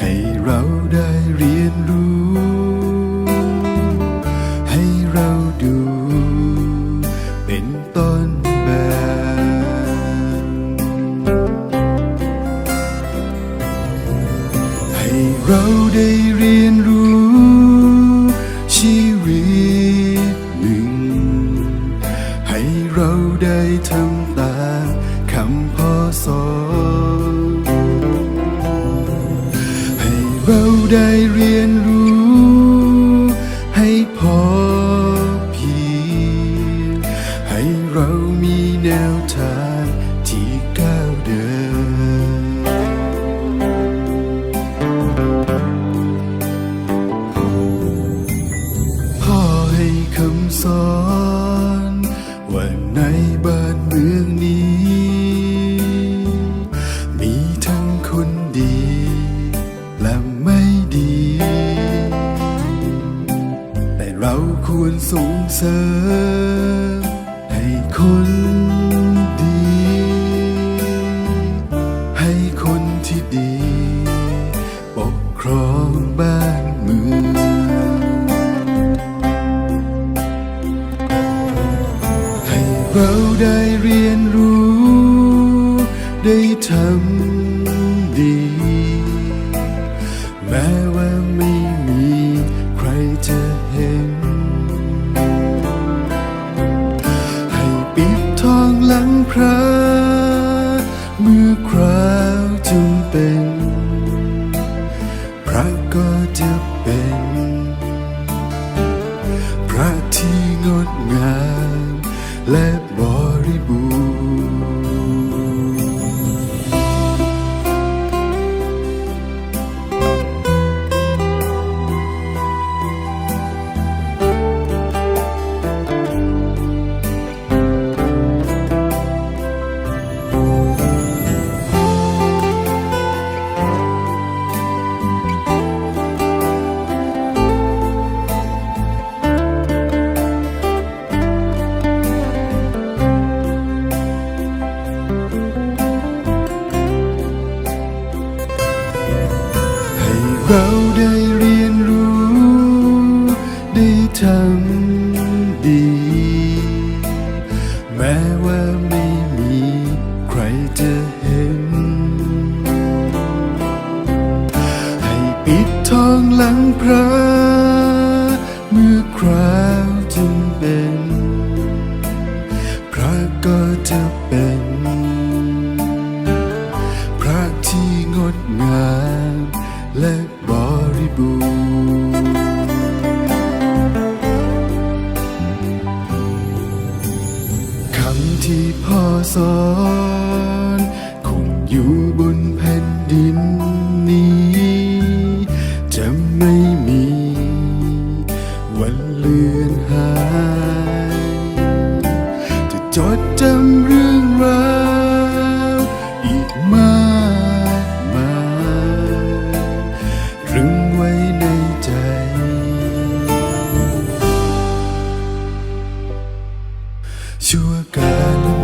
ให้เราได้เรียนรู้ ให้เราดู เป็นต้นแบบ ให้เราได้เรียนรู้ ชีวิตหนึ่ง ให้เราได้ทำตามคำพ่อสอน เราได้เรียนรู้ ควรส่งเสริมให้คนดี ให้คนที่ดี ปกครองบ้านเมืองให้เราได้เรียนรู้ ได้ทำดี แม้ว่าไม่ หลังพระ เมื่อคราวจำเป็น พระก็จะเป็น พระที่งดงามและบริบูรณ์ เราได้เรียนรู้ ได้ทำดี แม้ว่าไม่มีใครจะเห็น ให้ปิดทองหลังพระ เมื่อคราวจำเป็น พระก็จะเป็น พระที่งดงาม และบริบูรณ์คำที่พ่อสอนคงอยู่ to a